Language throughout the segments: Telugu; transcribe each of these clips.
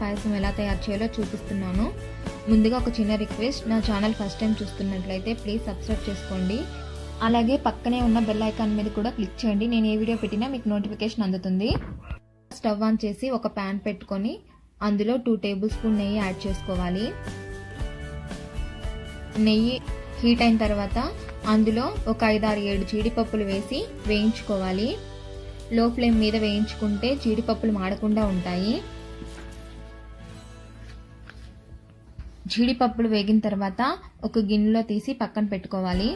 పాయసం ఎలా తయారు చేయాలో చూపిస్తున్నాను. ముందుగా ఒక చిన్న రిక్వెస్ట్ నా ఛానల్ ఫస్ట్ టైం చూస్తున్నట్లయితే ప్లీజ్ సబ్స్క్రైబ్ చేసుకోండి. అలాగే పక్కనే ఉన్న బెల్ ఐకాన్ మీద కూడా క్లిక్ చేయండి నేను ఏ వీడియో పెట్టినా మీకు నోటిఫికేషన్ అందుతుంది. స్టవ్ ఆన్ చేసి ఒక ప్యాన్ పెట్టుకొని అందులో టూ టేబుల్ స్పూన్ నెయ్యి యాడ్ చేసుకోవాలి. నెయ్యి హీట్ అయిన తర్వాత అందులో ఒక ఐదారు ఏడు జీడిపప్పులు వేసి వేయించుకోవాలి. లో ఫ్లేమ్ మీద వేయించుకుంటే జీడిపప్పులు మాడకుండా ఉంటాయి. జీడిపప్పులు వేగిన తర్వాత ఒక గిన్నెలో తీసి పక్కన పెట్టుకోవాలి.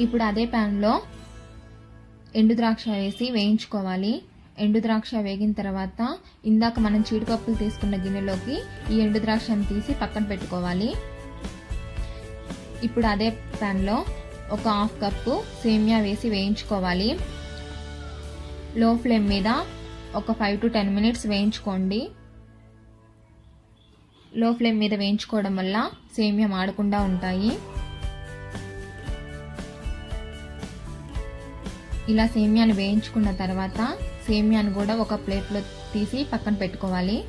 ఇప్పుడు అదే ప్యాన్లో ఎండు ద్రాక్ష వేసి వేయించుకోవాలి. ఎండు ద్రాక్ష వేగిన తర్వాత ఇందాక మనం జీడిపప్పులు తీసుకున్న గిన్నెలోకి ఈ ఎండు ద్రాక్షను తీసి పక్కన పెట్టుకోవాలి. ఇప్పుడు అదే ప్యాన్లో ఒక హాఫ్ కప్పు సేమియా వేసి వేయించుకోవాలి. లో ఫ్లేమ్ మీద ఒక ఫైవ్ టు టెన్ మినిట్స్ వేయించుకోండి. లో ఫ్లేమ్ మీద వేయించుకోవడం వల్ల సేమియా మాడకుండా ఉంటాయి. ఇలా సేమియాను వేయించుకున్న తర్వాత సేమియాను కూడా ఒక ప్లేట్లో తీసి పక్కన పెట్టుకోవాలి.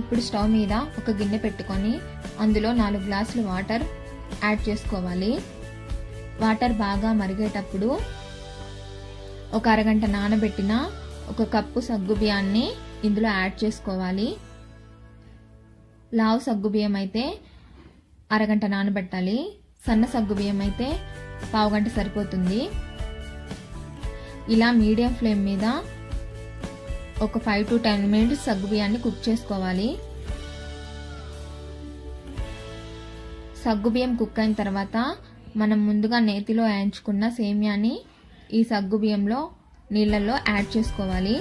ఇప్పుడు స్టవ్ మీద ఒక గిన్నె పెట్టుకొని అందులో నాలుగు గ్లాసులు వాటర్ యాడ్ చేసుకోవాలి. వాటర్ బాగా మరిగేటప్పుడు ఒక అరగంట నానబెట్టిన ఒక కప్పు సగ్గు బియ్యాన్ని ఇందులో యాడ్ చేసుకోవాలి. లావు సగ్గు బియ్యం అయితే అరగంట నానబెట్టాలి. సన్న సగ్గు బియ్యం అయితే పావుగంట సరిపోతుంది. ఇలా మీడియం ఫ్లేమ్ మీద ఒక ఫైవ్ టు టెన్ మినిట్స్ సగ్గు బియ్యాన్ని కుక్ చేసుకోవాలి. సగ్గు బియ్యం కుక్ అయిన తర్వాత మనం ముందుగా నేతిలో వేయించుకున్న సేమియాని ఈ సగ్గు బియ్యంలో నీళ్ళల్లో యాడ్ చేసుకోవాలి.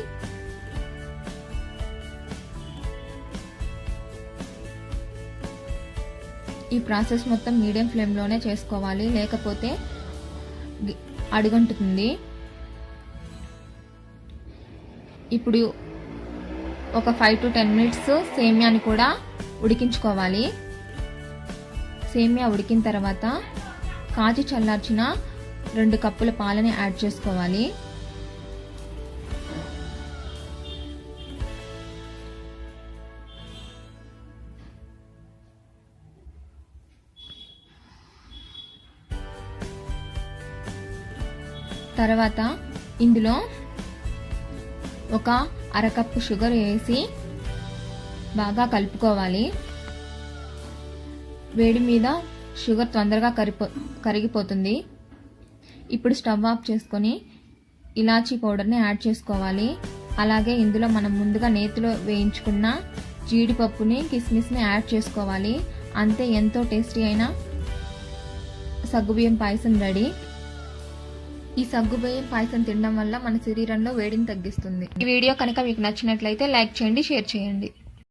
ఈ ప్రాసెస్ మొత్తం మీడియం ఫ్లేమ్లోనే చేసుకోవాలి. లేకపోతే అడుగంటుతుంది. ఇప్పుడు ఒక ఫైవ్ టు టెన్ మినిట్స్ సేమియాని కూడా ఉడికించుకోవాలి. సేమియా ఉడికిన తర్వాత కాచి చల్లార్చిన రెండు కప్పుల పాలని యాడ్ చేసుకోవాలి. తర్వాత ఇందులో ఒక అరకప్పు షుగర్ వేసి బాగా కలుపుకోవాలి. వేడి మీద షుగర్ తొందరగా కరిపో కరిగిపోతుంది. ఇప్పుడు స్టవ్ ఆఫ్ చేసుకొని ఇలాచీ పౌడర్ని యాడ్ చేసుకోవాలి. అలాగే ఇందులో మనం ముందుగా నేతిలో వేయించుకున్న జీడిపప్పుని కిస్మిస్ని యాడ్ చేసుకోవాలి. అంతే ఎంతో టేస్టీ అయిన సగ్గుబియ్యం పాయసం రెడీ. ఈ సగ్గుబియ్యం పాయసం తినడం వల్ల మన శరీరంలో వేడిని తగ్గిస్తుంది. ఈ వీడియో కనుక మీకు నచ్చినట్లయితే లైక్ చేయండి షేర్ చేయండి.